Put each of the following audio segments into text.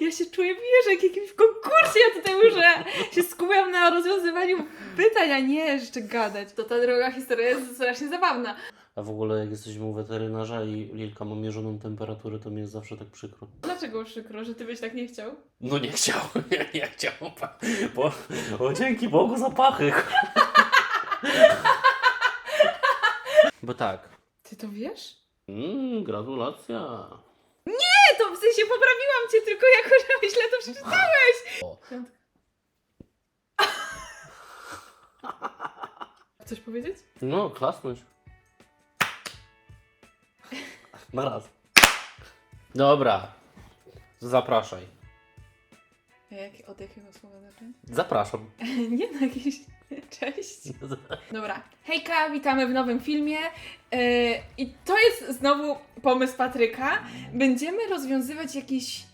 Ja się czuję, wiesz, jak jakimś konkursie. Ja tutaj muszę się skupiam na rozwiązywaniu pytań, a nie jeszcze gadać. To ta druga historia jest strasznie zabawna. A w ogóle jak jesteśmy u weterynarza i Lilka ma mierzoną temperaturę, to mi jest zawsze tak przykro. Dlaczego przykro, że ty byś tak nie chciał? No nie chciał, nie, nie chciał. Bo, o dzięki Bogu zapachy. Bo tak. Ty to wiesz? Mm, gratulacja. Nie, to w sensie poprawiłam cię, tylko jako, że źle to przeczytałeś. Coś powiedzieć? No, klasnąć. Na raz. Dobra. Zapraszaj. A jak, od jakiego słowa zacząć? Zapraszam. Nie no, jakieś... Cześć. Dobra. Hejka, witamy w nowym filmie. Yy, I to jest znowu pomysł Patryka. Będziemy rozwiązywać jakiś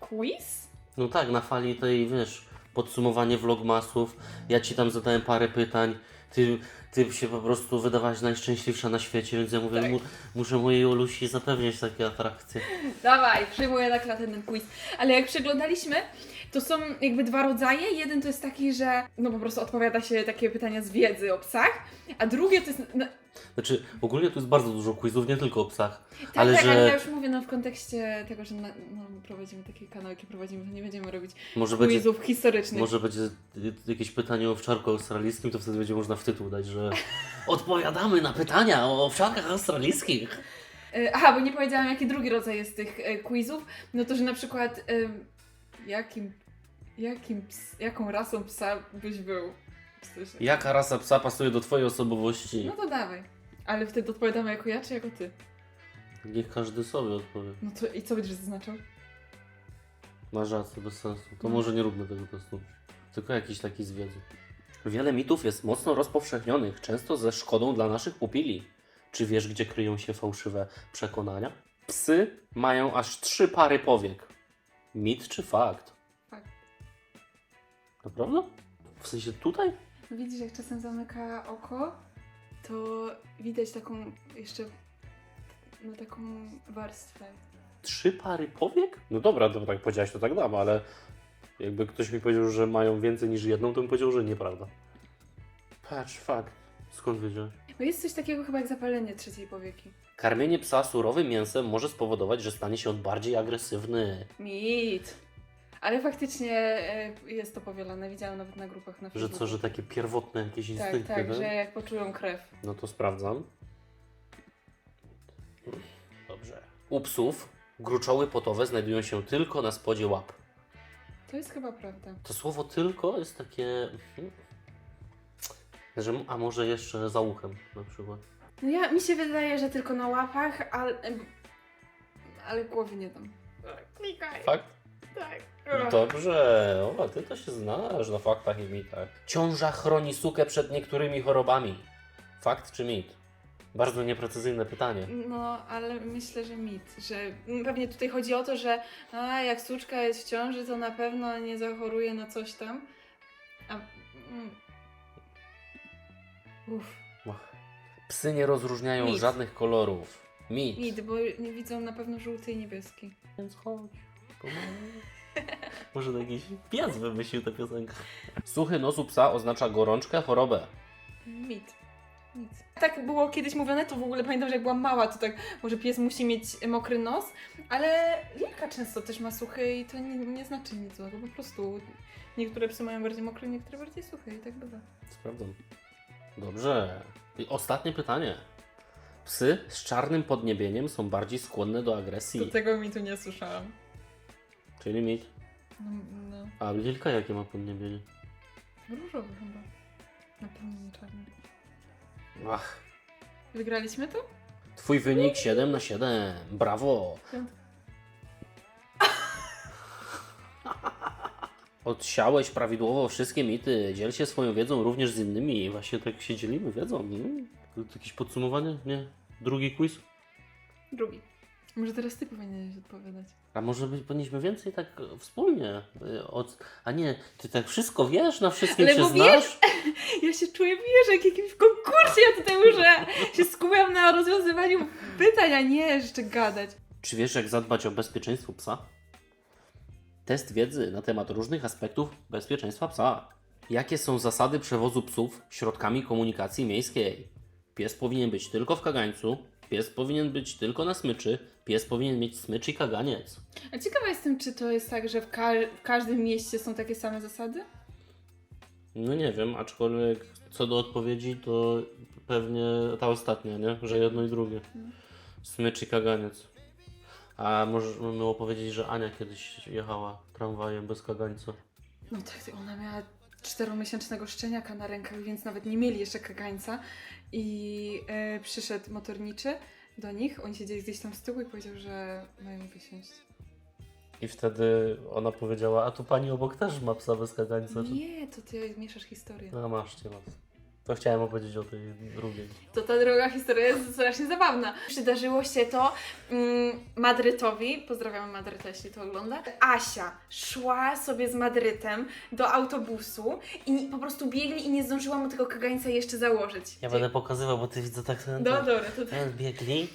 quiz? No tak, na fali tej, wiesz, podsumowanie vlogmasów. Ja ci tam zadałem parę pytań. Ty, ty się po prostu wydawałaś najszczęśliwsza na świecie, więc ja mówię, Tak. mu, muszę mojej Olusi zapewniać takie atrakcje. Dawaj, przyjmuję na klatę ten quiz. Ale jak przeglądaliśmy, to są jakby dwa rodzaje. Jeden to jest taki, że no po prostu odpowiada się takie pytania z wiedzy o psach, a drugie to jest... No, Znaczy, ogólnie tu jest bardzo dużo quizów, nie tylko o psach. tak, Ale tak, że- ale ja już mówię no w kontekście tego, że na, no, prowadzimy takie kanały, jakie prowadzimy, to nie będziemy robić Może będzie, quizów historycznych. może będzie jakieś pytanie o owczarku australijskim, to wtedy będzie można w tytuł dać, że odpowiadamy na pytania o owczarkach australijskich. E, Aha, bo nie powiedziałam, jaki drugi rodzaj jest tych e, quizów. No to, że na przykład jakim, jakim ps, jaką rasą psa byś był? W sensie- Jaka rasa psa pasuje do twojej osobowości? No to dawaj. Ale wtedy odpowiadamy jako ja, czy jako ty? Niech każdy sobie odpowie. No to i co będziesz zaznaczał? Masz rację, bez sensu. To No. może nie róbmy tego testu. Tylko jakiś taki z wiedzy. Wiele mitów jest mocno rozpowszechnionych, często ze szkodą dla naszych pupili. Czy wiesz, gdzie kryją się fałszywe przekonania? Psy mają aż trzy pary powiek. Mit czy fakt? Fakt. Naprawdę? W sensie tutaj? Widzisz, jak czasem zamyka oko, to widać taką jeszcze no taką warstwę. Trzy pary powiek? No dobra, to tak powiedziałeś, to tak dam, ale jakby ktoś mi powiedział, że mają więcej niż jedną, to bym powiedział, że nieprawda. Patrz, fakt. Skąd wiedziałeś? Bo jest coś takiego chyba jak zapalenie trzeciej powieki. Karmienie psa surowym mięsem może spowodować, że stanie się on bardziej agresywny. Mit. Ale faktycznie e, jest to powielane. Widziałam nawet na grupach na Że Facebooku. co, że takie pierwotne jakieś Tak, instynkty, tak, tak? że jak poczują krew. No to sprawdzam. Dobrze. U psów gruczoły potowe znajdują się tylko na spodzie łap. To jest chyba prawda. To słowo tylko jest takie... mhm. Że, a może jeszcze za uchem na przykład. No ja, mi się wydaje, że tylko na łapach, ale, ale głowy nie dam. Klikaj. Fakt? Tak. Dobrze, o, ty to się znasz na faktach i mitach. Ciąża chroni sukę przed niektórymi chorobami. Fakt czy mit? Bardzo nieprecyzyjne pytanie. No, ale myślę, że mit, że pewnie tutaj chodzi o to, że a, jak suczka jest w ciąży, to na pewno nie zachoruje na coś tam. A, mm. Uff. Psy nie rozróżniają Mit. żadnych kolorów. Mit. mit, bo nie widzą na pewno żółty i niebieski. Więc chodź. pomału. Może to jakiś pies wymyślił tę piosenkę. Suchy nos u psa oznacza gorączkę, chorobę. Mit. Nic. Tak było kiedyś mówione, to w ogóle pamiętam, że jak byłam mała, to tak, może pies musi mieć mokry nos, ale Lilka często też ma suchy i to nie, nie znaczy nic złego, po prostu niektóre psy mają bardziej mokre, niektóre bardziej suche i tak bywa. Sprawdzam. Dobrze. I ostatnie pytanie. Psy z czarnym podniebieniem są bardziej skłonne do agresji. Do tego mi tu nie słyszałam. Czyli mit. No, no. A Lilka jakie ma podniebienie? różowy chyba. Na pewno nie czarny. Ach. Wygraliśmy to? Twój wynik 7 na 7. Brawo. Piątka. Odsiałeś prawidłowo wszystkie mity. Dziel się swoją wiedzą również z innymi. Właśnie tak się dzielimy wiedzą. Mm. To Jakieś podsumowanie? Nie? Drugi quiz? Drugi. Może teraz ty powinieneś odpowiadać. A może by, powinniśmy więcej tak wspólnie? e, Od... A nie, ty tak wszystko wiesz, na wszystkim Ale się bo znasz? Ja się czuję, wiesz, jak jakimś konkursie, ja tutaj muszę się skupiam na rozwiązywaniu pytań, a nie jeszcze gadać. Czy wiesz, jak zadbać o bezpieczeństwo psa? Test wiedzy na temat różnych aspektów bezpieczeństwa psa. Jakie są zasady przewozu psów środkami komunikacji miejskiej? Pies powinien być tylko w kagańcu, pies powinien być tylko na smyczy, pies powinien mieć smycz i kaganiec. A ciekawa jestem, czy to jest tak, że w, ka- w każdym mieście są takie same zasady? No nie wiem, aczkolwiek co do odpowiedzi, to pewnie ta ostatnia, nie? Że jedno i drugie. Smycz i kaganiec. A może było powiedzieć, że Ania kiedyś jechała tramwajem bez kagańca. No tak, ona miała czteromiesięcznego szczeniaka na rękach, więc nawet nie mieli jeszcze kagańca. I e, przyszedł motorniczy do nich, oni siedzieli gdzieś tam z tyłu i powiedział, że mają wysiąść. I wtedy ona powiedziała, a tu pani obok też ma psa bez kagańca. Czy... Nie, to ty mieszasz historię. No masz cię masz. To chciałem opowiedzieć o tej drugiej. To ta druga historia jest strasznie zabawna. Przydarzyło się to mm, Madrytowi, pozdrawiamy Madryta, jeśli to ogląda. Asia szła sobie z Madrytem do autobusu i po prostu biegli i nie zdążyła mu tego kagańca jeszcze założyć. Ja będę pokazywał, bo ty widzę tak ten, No dobra, to ten biegli.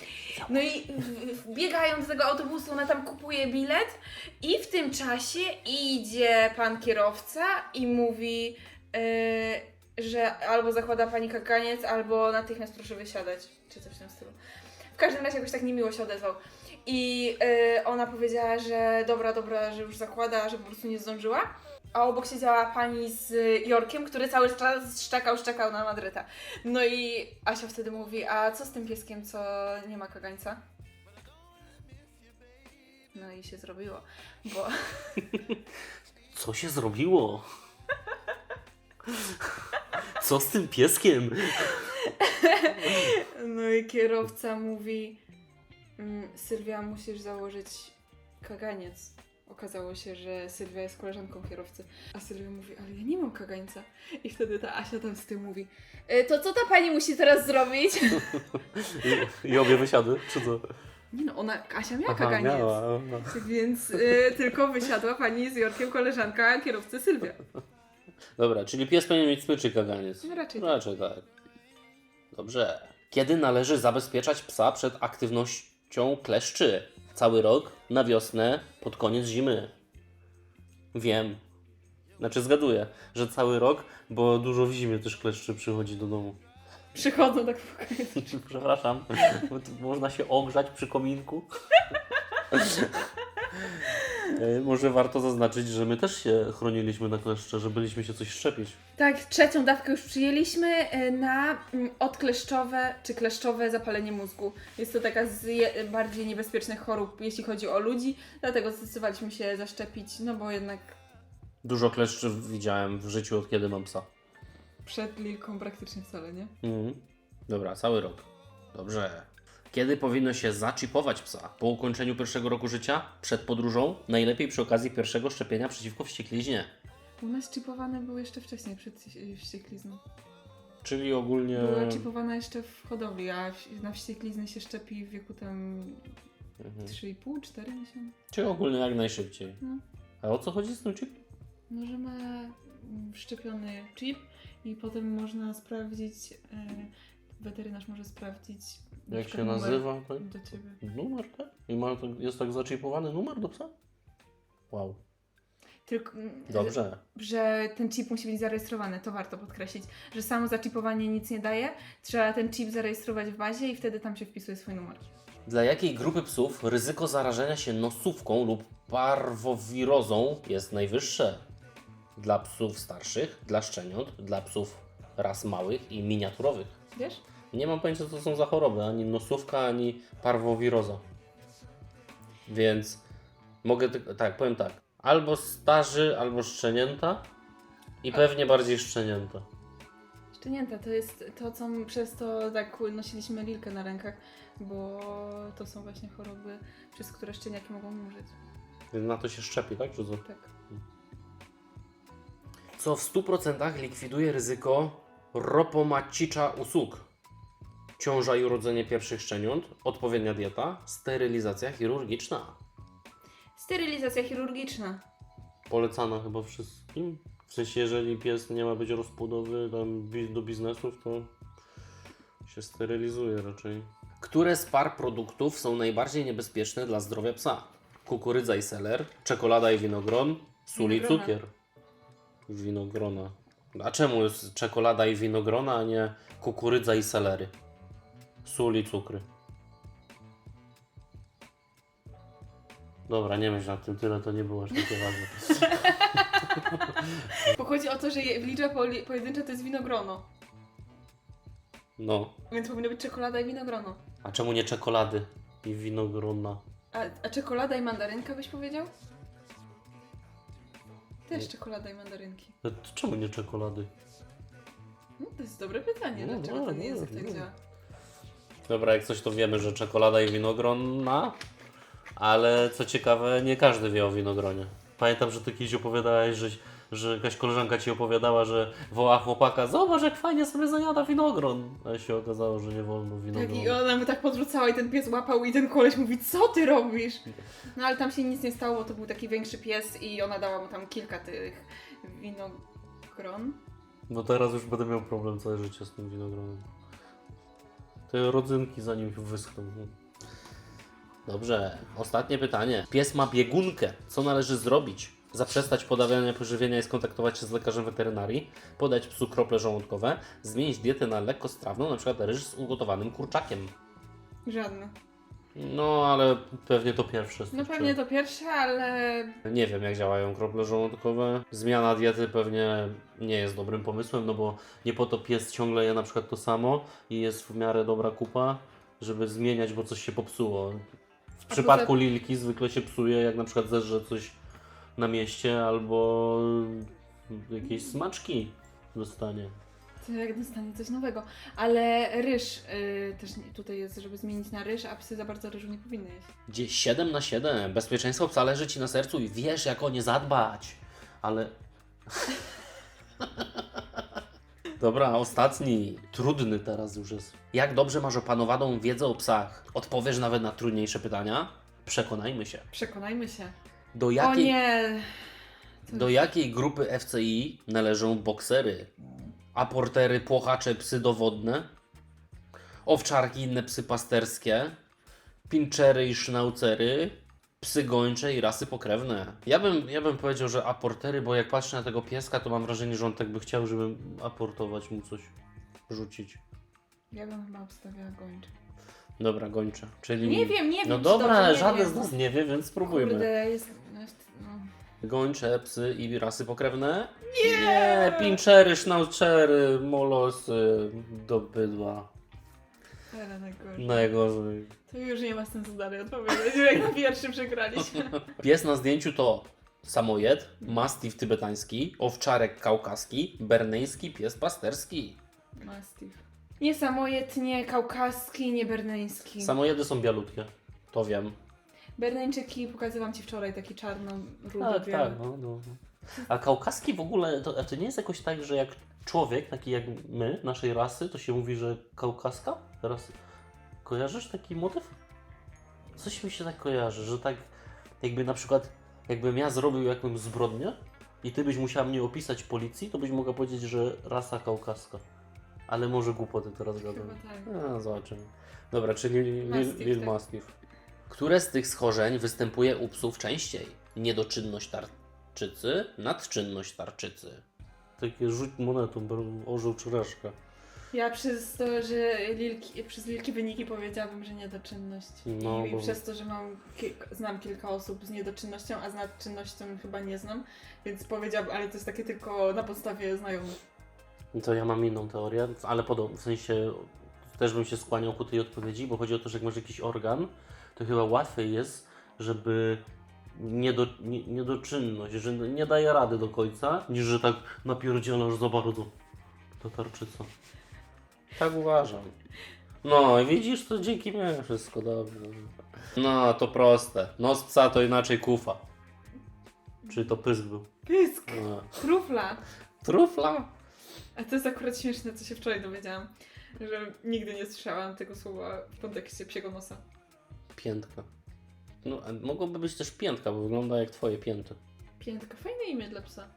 No i w- w- biegają do tego autobusu, ona tam kupuje bilet i w tym czasie idzie pan kierowca i mówi, yy, że albo zakłada pani kaganiec, albo natychmiast proszę wysiadać, czy coś w tym stylu. W każdym razie jakoś tak niemiło się odezwał. I yy, ona powiedziała, że dobra, dobra, że już zakłada, że po prostu nie zdążyła. A obok siedziała pani z Jorkiem, który cały czas szczekał, szczekał na Madryta. No i Asia wtedy mówi, a co z tym pieskiem, co nie ma kagańca? No i się zrobiło, bo Co się zrobiło? Co z tym pieskiem? no i kierowca mówi "Mm, Sylwia, musisz założyć kaganiec. Okazało się, że Sylwia jest koleżanką kierowcy. A Sylwia mówi, ale ja nie mam kagańca. I wtedy ta Asia tam z tym mówi, "E, to co ta pani musi teraz zrobić? I, i obie wysiadły, czy co? Nie no, ona, Asia miała kaganiec. miała, no. Więc y, tylko wysiadła pani z Jorkiem, koleżanka kierowcy Sylwia. Dobra, czyli pies powinien mieć smyczy kaganiec. No raczej tak. Raczej tak. Dobrze. Kiedy należy zabezpieczać psa przed aktywnością kleszczy? Cały rok, na wiosnę, pod koniec zimy. Wiem. Znaczy zgaduję, że cały rok, bo dużo w zimie też kleszczy przychodzi do domu. Przychodzą tak w pokoju. Przepraszam, bo tu można się ogrzać przy kominku. E, Może warto zaznaczyć, że my też się chroniliśmy na kleszcze, że byliśmy się coś szczepić. Tak, trzecią dawkę już przyjęliśmy y, na mm, odkleszczowe czy kleszczowe zapalenie mózgu. Jest to taka z bardziej niebezpiecznych chorób, jeśli chodzi o ludzi, dlatego zdecydowaliśmy się zaszczepić, no bo jednak Dużo kleszczy widziałem w życiu od kiedy mam psa. przed Lilką praktycznie wcale, nie? Mhm. Dobra, cały rok. Dobrze. Kiedy powinno się zaczipować psa? Po ukończeniu pierwszego roku życia? Przed podróżą? Najlepiej przy okazji pierwszego szczepienia przeciwko wściekliźnie. U nas chipowane były jeszcze wcześniej, przed y, wścieklizną. Czyli ogólnie... Była chipowana jeszcze w hodowli, a na wścieklizny się szczepi w wieku tam Mhm. 3,5-4 miesiące. Czyli ogólnie jak najszybciej. No. A o co chodzi z tym chipem? No, że ma mm, wszczepiony chip i potem można sprawdzić, e, weterynarz może sprawdzić Jak się numer nazywa? Tak? do ciebie. Numer, tak? I ma, jest tak zaczipowany numer do psa? Wow. Tylko, mm, Dobrze. że ten chip musi być zarejestrowany, to warto podkreślić, że samo zaczipowanie nic nie daje, trzeba ten chip zarejestrować w bazie i wtedy tam się wpisuje swój numer. Dla jakiej grupy psów ryzyko zarażenia się nosówką lub parwowirozą jest najwyższe? Dla psów starszych, dla szczeniąt, dla psów ras małych i miniaturowych. Wiesz? Nie mam pojęcia, co to są za choroby, ani nosówka, ani parwowiroza. Więc mogę tak, powiem tak. Albo starzy, albo szczenięta i pewnie bardziej szczenięta. Szczenięta to jest to, co przez to tak nosiliśmy lilkę na rękach, bo to są właśnie choroby, przez które szczeniaki mogą umrzeć. Więc na to się szczepi, tak? Czy co? Tak. co w 100% likwiduje ryzyko ropomacicza usług. Ciąża i urodzenie pierwszych szczeniąt, odpowiednia dieta, sterylizacja chirurgiczna. Sterylizacja chirurgiczna. Polecana chyba wszystkim. W sensie, jeżeli pies nie ma być rozpłodowy tam do biznesów, to się sterylizuje raczej. Które z par produktów są najbardziej niebezpieczne dla zdrowia psa? kukurydza i seler, czekolada i winogron, sól i Winogrona. cukier. Winogrona. A czemu jest czekolada i winogrona, a nie kukurydza i selery? Sól i cukry. Dobra, nie myśl nad tym, tyle to nie było aż takie ważne. Bo chodzi o to, że je- liczba poli- pojedyncza to jest winogrono. No. Więc powinno być czekolada i winogrono. A czemu nie czekolady i winogrona? A, a czekolada i mandarynka byś powiedział? Też czekolada i mandarynki. No to czemu nie czekolady? No, to jest dobre pytanie, No, dlaczego no, ten no, język tak no. działa. Dobra, jak coś to wiemy, że czekolada i winogrona, ale co ciekawe, nie każdy wie o winogronie. Pamiętam, że ty kiedyś opowiadałeś, że, że jakaś koleżanka ci opowiadała, że woła chłopaka, zobacz jak fajnie sobie zajada winogron. A się okazało, że nie wolno Tak, winogrona. i ona by tak podrzucała i ten pies łapał i ten koleś mówi, co ty robisz? No ale tam się nic nie stało, bo to był taki większy pies i ona dała mu tam kilka tych winogron. No teraz już będę miał problem całe życie z tym winogronem. Te rodzynki zanim wyschną. Dobrze, ostatnie pytanie. Pies ma biegunkę. Co należy zrobić? Zaprzestać podawania pożywienia i skontaktować się z lekarzem weterynarii, podać psu krople żołądkowe, zmienić dietę na lekkostrawną, na przykład ryż z ugotowanym kurczakiem. Żadne. No, ale pewnie to pierwsze. z No tych pewnie to pierwsze, ale Nie wiem, jak działają krople żołądkowe. Zmiana diety pewnie nie jest dobrym pomysłem, no bo nie po to pies ciągle je na przykład to samo i jest w miarę dobra kupa, żeby zmieniać, bo coś się popsuło. W przypadku lilki zwykle się psuje, jak na przykład zeżre coś na mieście albo jakieś smaczki dostanie. To jak dostanie coś nowego. Ale ryż y, też nie- tutaj jest, żeby zmienić na ryż, a psy za bardzo ryżu nie powinny jeść. Gdzie 7 na 7. Bezpieczeństwo psa leży Ci na sercu i wiesz, jak o nie zadbać. Ale... Dobra, ostatni. Trudny teraz już jest. Jak dobrze masz opanowaną wiedzę o psach? Odpowiesz nawet na trudniejsze pytania? Przekonajmy się. Przekonajmy się. Do O jakiej, nie! do jakiej grupy FCI należą boksery? Aportery, płochacze, psy dowodne? Owczarki, inne psy pasterskie? Pinczery i sznaucery? Psy gończe i rasy pokrewne. Ja bym, ja bym powiedział, że aportery, bo jak patrzę na tego pieska, to mam wrażenie, że on tak by chciał, żeby aportować mu coś, rzucić. Ja bym chyba obstawiała gończy. Dobra, gończe. Czyli... Nie wiem, nie wiem. No czy dobra, dobrze, nie żaden wiem. z nas nie wie, więc spróbujmy. Kurde, jest... Gończe, psy i rasy pokrewne? Nie! Pinczery, sznaucery, molosy, do bydła. Ale najgorzej. Najgorzej. To już nie ma sensu dalej odpowiedzieć, jak na pierwszy przegraliśmy. Pies na zdjęciu to samojed, mastiff tybetański, owczarek kaukaski, berneński pies pasterski. Mastiff. Nie samojed, nie kaukaski, nie berneński. Samojedy są bialutkie, to wiem. Berneńczyki pokazywałam Ci wczoraj, taki czarno-rudy. Tak, biały. tak. No, no. A kaukaski w ogóle, to, a to nie jest jakoś tak, że jak człowiek, taki jak my, naszej rasy, to się mówi, że kaukaska? Teraz kojarzysz taki motyw? Coś mi się tak kojarzy, że tak jakby na przykład, jakbym ja zrobił jakąś zbrodnię i ty byś musiała mnie opisać policji, to byś mogła powiedzieć, że rasa kaukaska. Ale może głupoty teraz gadam. Chyba tak. A, zobaczymy. Dobra, czyli Lil, Mastiff, Lil tak. Mastiff. Które z tych schorzeń występuje u psów częściej? Niedoczynność tarczycy, nadczynność tarczycy. Takie rzuć monetą, bo orzeł czy reszka. Ja przez to, że lilki, przez lilki wyniki powiedziałabym, że niedoczynność. No, I, bo- I przez to, że mam znam kilka osób z niedoczynnością, a z nadczynnością chyba nie znam, więc powiedziałabym, ale to jest takie tylko na podstawie znajomych. To ja mam inną teorię, ale podobnie, w sensie też bym się skłaniał ku tej odpowiedzi, bo chodzi o to, że jak masz jakiś organ, to chyba łatwiej jest, żeby niedo, nie, niedoczynność, że nie daje rady do końca, niż że tak napierdzielasz za bardzo. To tarczyca. Tak uważam. No i widzisz, to dzięki mnie wszystko dobrze. No, to proste. Nos psa to inaczej kufa. Czyli to pysk był. Pysk! No. Trufla! Trufla? A to jest akurat śmieszne, co się wczoraj dowiedziałam, że nigdy nie słyszałam tego słowa w kontekście psiego nosa. Piętka. No, a mogłoby być też piętka, bo wygląda jak twoje pięty. Piętka, fajne imię dla psa.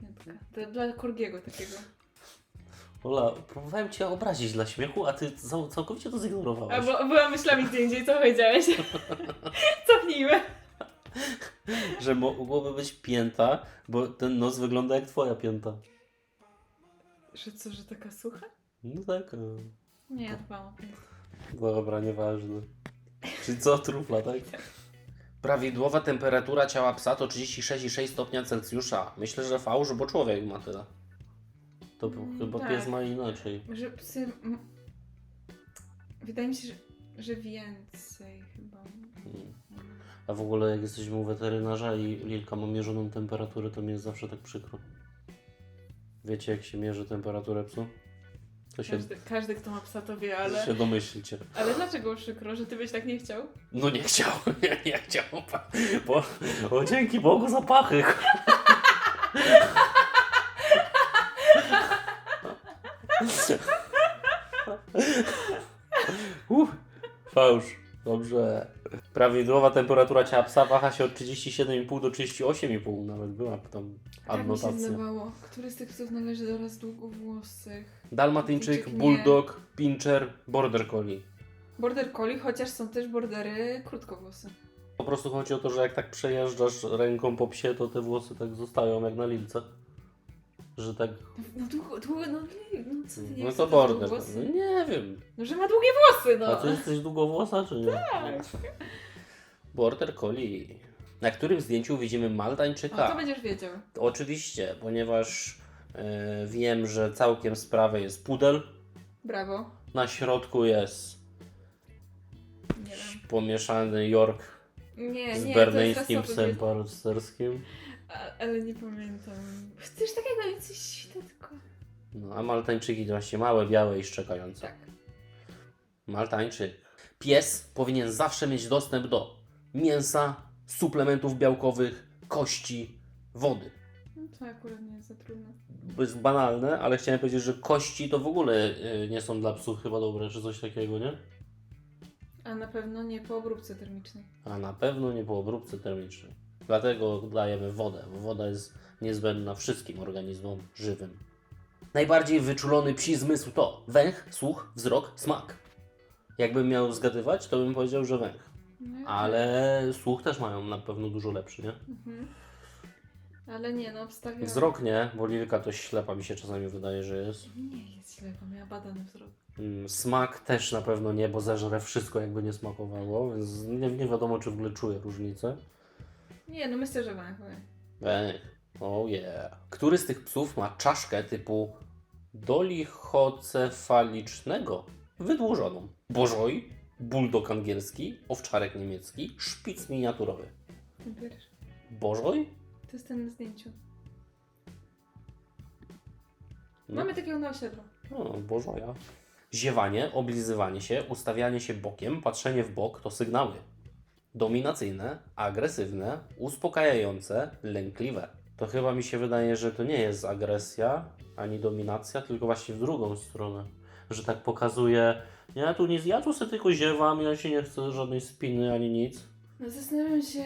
Piętka. To dla Korgiego takiego. Ola, próbowałem cię obrazić dla śmiechu, a ty cał- całkowicie to A zignorowałaś. bo byłam myślami gdzie indziej, co powiedziałeś? Cofnijmy. Że mogłoby być pięta, bo ten nos wygląda jak twoja pięta. Że co, że taka sucha? No tak. e, Nie, ja dbałam o. Dobra, nieważne. Czyli co, trufla, tak? Prawidłowa temperatura ciała psa to 36,6 stopnia Celsjusza. Myślę, że fałsz, bo człowiek ma tyle. To Mm, chyba tak. pies ma inaczej. Że psy... m- Wydaje mi się, że, że więcej chyba. Mm. A w ogóle jak jesteśmy u weterynarza i Lilka ma mierzoną temperaturę, to mi jest zawsze tak przykro. Wiecie jak się mierzy temperaturę psu? To się, Każdy, każdy, kto ma psa, to wie, ale... się domyślcie. Ale dlaczego przykro, że ty byś tak nie chciał? No nie chciał, nie, nie chciał. Bo, o dzięki Bogu zapachy. Uff, fałsz. Dobrze. Prawidłowa temperatura ciała psa waha się od 37,5 do 38,5. Nawet była tam Tak mi się adnotacja. zdawało. Który z tych psów należy do ras długowłosych? Dalmatyńczyk, bulldog, pinscher, border collie. Border collie, chociaż są też bordery krótkowłosy. Po prostu chodzi o to, że jak tak przejeżdżasz ręką po psie, to te włosy tak zostają jak na lilce. Że tak. No długo, długo, no, nie, no co ty nie No to? No nie wiem. No, że ma długie włosy, no. A ty jesteś długowłosa, czy nie? Tak. Border Collie. Na którym zdjęciu widzimy O, Maltańczyka? to będziesz wiedział. Oczywiście, ponieważ e, wiem, że całkiem z prawej jest pudel, Brawo. na środku jest Nie wiem. pomieszany York Nie, z nie, berneńskim to jest rasowy psem pasterskim. A, ale nie pamiętam. Chcesz takiego coś świetnego? No, a Maltańczyki to właśnie małe, białe i szczekające. Tak. Maltańczyk. Pies powinien zawsze mieć dostęp do mięsa, suplementów białkowych, kości, wody. No to akurat nie jest za trudne. To jest banalne, ale chciałem powiedzieć, że kości to w ogóle y, nie są dla psów chyba dobre, czy coś takiego, nie? A na pewno nie po obróbce termicznej. A na pewno nie po obróbce termicznej. Dlatego dajemy wodę, bo woda jest niezbędna wszystkim organizmom żywym. Najbardziej wyczulony psi zmysł to węch, słuch, wzrok, smak. Jakbym miał zgadywać, to bym powiedział, że węch. No, Ale słuch też mają na pewno dużo lepszy, nie? Mhm. Ale nie, no obstawiam. Wzrok nie, bo Lilka to ślepa mi się czasami wydaje, że jest. Nie jest bo miała badany wzrok. Mm, Smak też na pewno nie, bo zeżre wszystko jakby nie smakowało, więc nie, nie wiadomo czy w ogóle czuje różnicę. Nie, no myślę, że węch. Ej, oh yeah. Który z tych psów ma czaszkę typu dolichocefalicznego wydłużoną? Bożoj, bulldog angielski, owczarek niemiecki, szpic miniaturowy. Bożoj? To jest ten na zdjęciu. No. Mamy takiego na osiedlu. O, Bożoja. Ziewanie, oblizywanie się, ustawianie się bokiem, patrzenie w bok to sygnały. Dominacyjne, agresywne, uspokajające, lękliwe. To chyba mi się wydaje, że to nie jest agresja ani dominacja, tylko właśnie w drugą stronę. Że tak pokazuje, ja tu nic, ja tu sobie tylko ziewam, ja się nie chcę żadnej spiny ani nic. No zastanawiam się...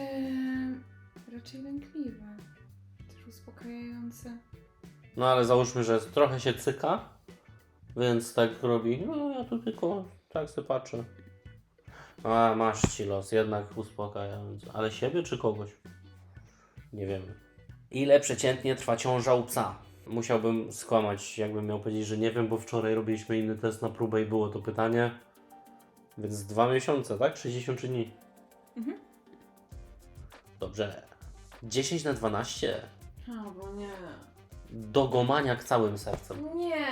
Raczej lękliwe. Też uspokajające. No ale załóżmy, że trochę się cyka, więc tak robi, no ja tu tylko tak sobie patrzę. A, masz ci los, jednak uspokajający. Ale siebie czy kogoś? Nie wiemy. Ile przeciętnie trwa ciąża u psa? Musiałbym skłamać, jakbym miał powiedzieć, że nie wiem, bo wczoraj robiliśmy inny test na próbę i było to pytanie. Więc dwa miesiące, tak? 60 dni. Mhm. Dobrze. 10 na 12. A, bo nie. Dogomaniak całym sercem. Nie!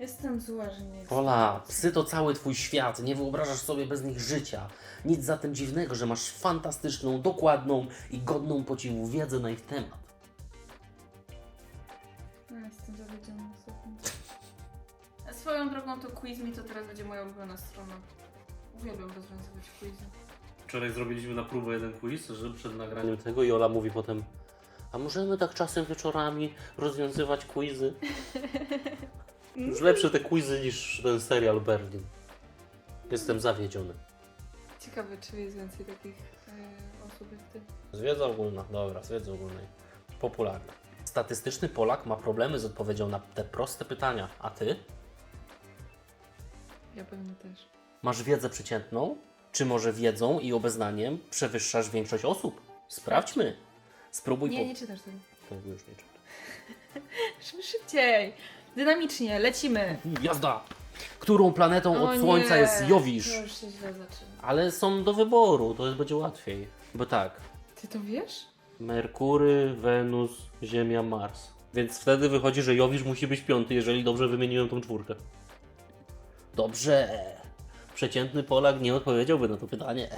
Jestem zła, że nie jest. Pola, psy to cały twój świat, nie wyobrażasz sobie bez nich życia. Nic zatem dziwnego, że masz fantastyczną, dokładną i godną podziwu wiedzę na ich temat. Ja jestem zawiedziona osobą. A swoją drogą to quiz mi to teraz będzie moja ulubiona strona. Uwielbiam rozwiązywać quizy. Wczoraj zrobiliśmy na próbę jeden quiz, że przed nagraniem tego i Ola mówi potem a możemy tak czasem wieczorami rozwiązywać quizy? Już lepsze te quizy niż ten serial Berlin. Jestem zawiedziony. Ciekawe, czy jest więcej takich e, osób jak ty. Z wiedzy ogólna, dobra, z wiedzy ogólnej. Popularna. Statystyczny Polak ma problemy z odpowiedzią na te proste pytania. A ty? Ja pewnie też. Masz wiedzę przeciętną? Czy może wiedzą i obeznaniem przewyższasz większość osób? Sprawdźmy. Spróbuj Nie, po... nie czytasz tego. Tego już nie czytam. Szy- Szybciej! Dynamicznie, lecimy! Jazda! Którą planetą O od Słońca nie, jest Jowisz? To już się źle zaczyna. Ale są do wyboru, to jest będzie łatwiej. Bo tak, Ty to wiesz? Merkury, Wenus, Ziemia, Mars. Więc wtedy wychodzi, że Jowisz musi być piąty, jeżeli dobrze wymieniłem tą czwórkę. Dobrze. Przeciętny Polak nie odpowiedziałby na to pytanie.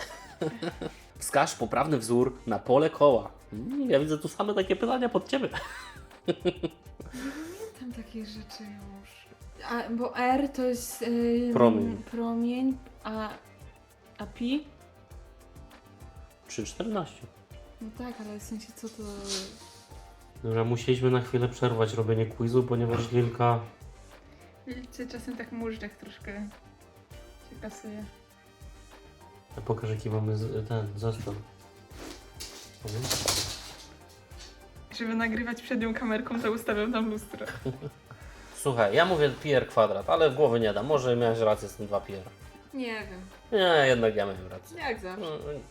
Wskaż poprawny wzór na pole koła. Mm, ja widzę tu same takie pytania pod ciebie. Takich rzeczy już. A, bo R to jest... ym, Promień. Promień, a... A pi? 3,14. No tak, ale w sensie co to... Dobra, musieliśmy na chwilę przerwać robienie quizu, ponieważ Lilka Wiecie, czasem tak móżdżek troszkę się kasuje. Pokaż jaki mamy z, ten zestaw. Powiem? Żeby nagrywać przed nią kamerką, to ustawiam tam lustro. Słuchaj, ja mówię PR kwadrat, ale w głowy nie dam. Może miałeś rację z tym 2 PR. Nie wiem. Nie, jednak ja miałem rację. Jak zawsze. Mm,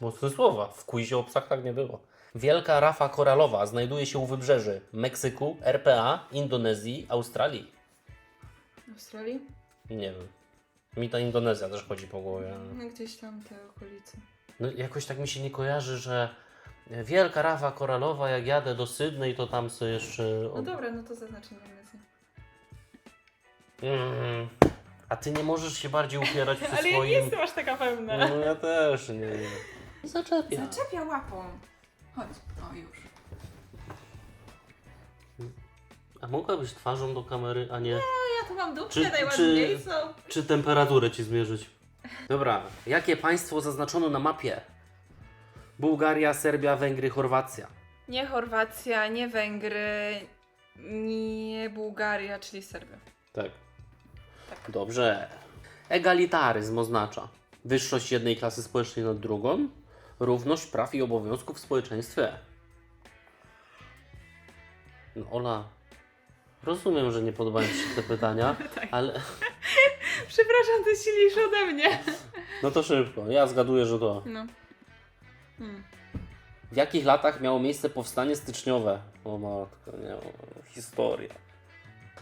Mocne słowa. W quizie o psach tak nie było. Wielka rafa koralowa znajduje się u wybrzeży Meksyku, RPA, Indonezji, Australii. Australii? Nie wiem. Mi ta Indonezja też chodzi po głowie. No gdzieś tam te okolice. No jakoś tak mi się nie kojarzy, że wielka rafa koralowa, jak jadę do Sydney, to tam sobie jeszcze... No dobra, no to zaznaczę Indonezję. Mm. A ty nie możesz się bardziej upierać przy Ale ja nie swoim... jestem aż taka pewna. No ja też nie. nie. Zaczepia. Zaczepia łapą. Chodź. O, już. A mogłabyś twarzą do kamery, a nie... Ja tu mam dupkę czy- najładniejszą. Czy temperaturę ci zmierzyć? Dobra, jakie państwo zaznaczono na mapie? Bułgaria, Serbia, Węgry, Chorwacja. Nie Chorwacja, nie Węgry, nie Bułgaria, czyli Serbia. Tak. Tak. Dobrze. Egalitaryzm oznacza wyższość jednej klasy społecznej nad drugą, równość praw i obowiązków w społeczeństwie. No, Ola, rozumiem, że nie podobają Ci się te pytania, Tak. ale Przepraszam, to silniejsze ode mnie. no to szybko. Ja zgaduję, że to. No. Hmm. W jakich latach miało miejsce powstanie styczniowe? O matko, nie, o, historia.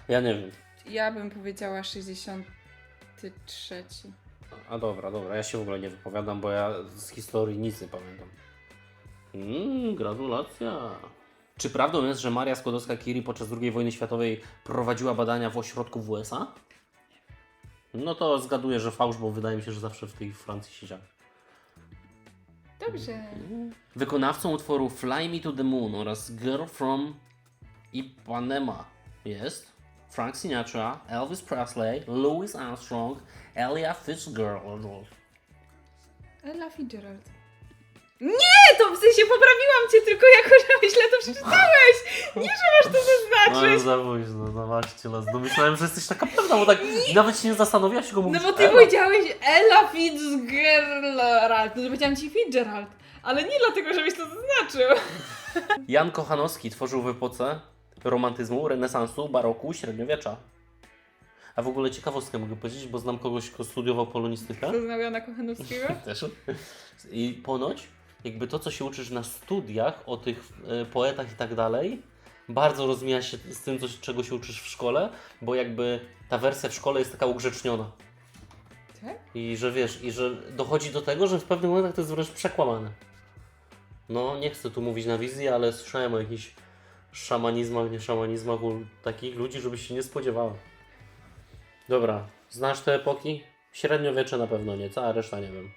Ja nie wiem. Ja bym powiedziała 63. A dobra, dobra, ja się w ogóle nie wypowiadam, bo ja z historii nic nie pamiętam. Mmm, gratulacja. Czy prawdą jest, że Maria Skłodowska-Curie podczas II wojny światowej prowadziła badania w ośrodku w USA? No to zgaduję, że fałsz, bo wydaje mi się, że zawsze w tej Francji siedziała. Dobrze. Wykonawcą utworu Fly Me to the Moon oraz Girl from Ipanema jest Frank Sinatra, Elvis Presley, Louis Armstrong, Ella Fitzgerald. Ella Fitzgerald. Nie, to w sensie poprawiłam cię, tylko jako, że źle to przeczytałeś. Nie, że masz to No zaznaczyć. za późno, zobaczcie las. No myślałem, że jesteś taka pewna, bo tak nawet się nie zastanowiłaś, go No mówisz. bo ty Ela. powiedziałeś Ella Fitzgerald. No to powiedziałam ci Fitzgerald. Ale nie dlatego, żebyś to zaznaczył. Jan Kochanowski tworzył w epoce romantyzmu, renesansu, baroku, średniowiecza. A w ogóle ciekawostkę mogę powiedzieć, bo znam kogoś, kto studiował polonistykę. To znał Jana Kochanowskiego? Też. I ponoć, jakby to, co się uczysz na studiach o tych e, poetach i tak dalej, bardzo rozmija się z tym, co, czego się uczysz w szkole, bo jakby ta wersja w szkole jest taka ugrzeczniona. Tak? I że wiesz, i że dochodzi do tego, że w pewnych momentach to jest wręcz przekłamane. No, nie chcę tu mówić na wizji, ale słyszałem o jakichś szamanizmach, nie szamanizmach u takich ludzi, żebyś się nie spodziewała. Dobra, znasz te epoki? Średniowiecze na pewno nie, cała reszta nie wiem.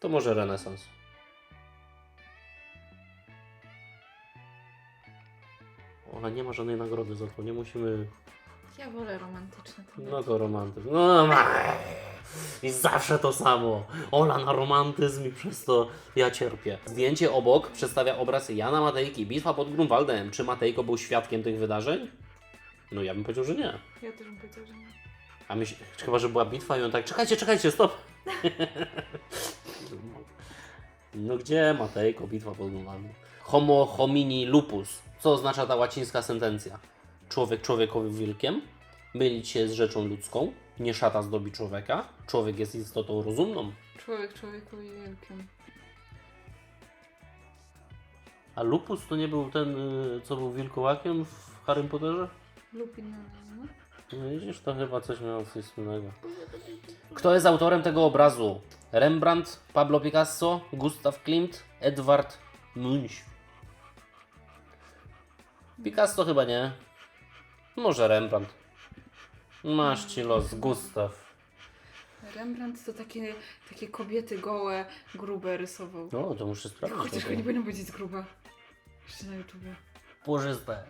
To może renesans. Ona nie ma żadnej nagrody za to, nie musimy Ja wolę romantyczne. no to romantyzm. No, ma- I zawsze to samo. Ola na romantyzm i przez to ja cierpię. Zdjęcie obok przedstawia obraz Jana Matejki, bitwa pod Grunwaldem. Czy Matejko był świadkiem tych wydarzeń? No ja bym powiedział, że nie. Ja też bym powiedziała, że nie. A myśl, chyba, że była bitwa i on tak, czekajcie, czekajcie, stop. No gdzie Matejko, bitwa pod Grunwaldą? Homo homini lupus. Co oznacza ta łacińska sentencja? Człowiek człowiekowi wilkiem, mylić się z rzeczą ludzką, nie szata zdobi człowieka, człowiek jest istotą rozumną, Człowiek człowiekowi wielkim. a lupus to nie był ten, y, co był wilkołakiem w Harrym Potterze? Lupin, no. No widzisz, to chyba coś miało coś wspólnego. Kto jest autorem tego obrazu? Rembrandt, Pablo Picasso, Gustav Klimt, Edward Munch. Picasso chyba nie. Może Rembrandt. Masz ci los, Gustav. Rembrandt to takie, takie kobiety gołe, grube rysował. No, to muszę sprawdzić. Chociaż nie powinno być grube. Jeszcze na YouTubie. Pórzyste.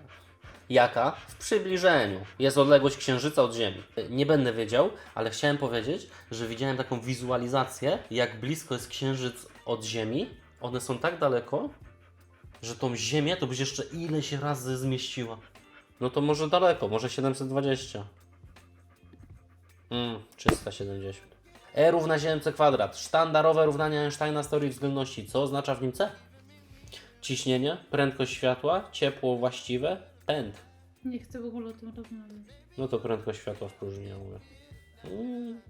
Jaka? W przybliżeniu jest odległość Księżyca od Ziemi. Nie będę wiedział, ale chciałem powiedzieć, że widziałem taką wizualizację, jak blisko jest Księżyc od Ziemi. One są tak daleko, że tą Ziemię to byś jeszcze ile się razy zmieściła. No to może daleko, może 720. Mm, 370. E równa się mc kwadrat. Sztandarowe równanie Einsteina z teorii względności. Co oznacza w nim C? Ciśnienie, prędkość światła, ciepło właściwe, pęd. Nie chcę w ogóle o tym rozmawiać. No to prędkość światła w próżni, ja mówię. Mm.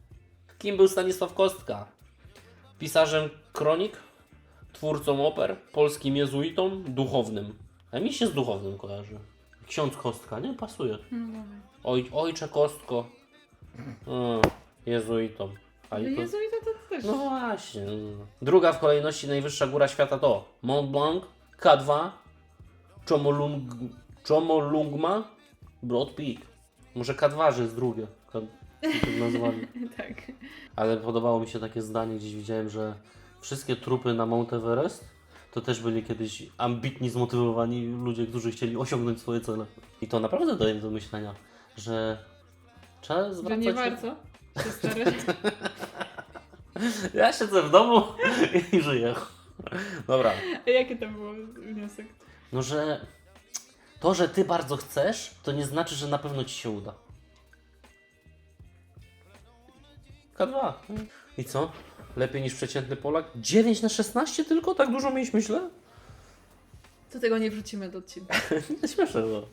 Kim był Stanisław Kostka? Pisarzem kronik, twórcą oper, polskim jezuitą, duchownym. A mi się z duchownym kojarzy. Ksiądz Kostka, nie? Pasuje. No dobra. Oj, ojcze Kostko. Mm, jezuitą. A Ale i to... jezuita to też. No właśnie. no. Druga w kolejności najwyższa góra świata to Mont Blanc, K2, Chomolung, Chomolungma, Broad Peak. Może K2, że jest drugie. K- tak tak. Ale podobało mi się takie zdanie, gdzieś widziałem, że wszystkie trupy na Mount Everest to też byli kiedyś ambitni, zmotywowani ludzie, którzy chcieli osiągnąć swoje cele. I to naprawdę daje do myślenia, że trzeba Że zwracać... nie warto. Ja siedzę w domu i żyję. Dobra. A jaki to był wniosek? No, że to, że ty bardzo chcesz, to nie znaczy, że na pewno ci się uda. K2. I co? Lepiej niż przeciętny Polak? 9 na 16 tylko? Tak dużo mieliśmy źle? To tego nie wrzucimy do odcinka. Śmieszne, no.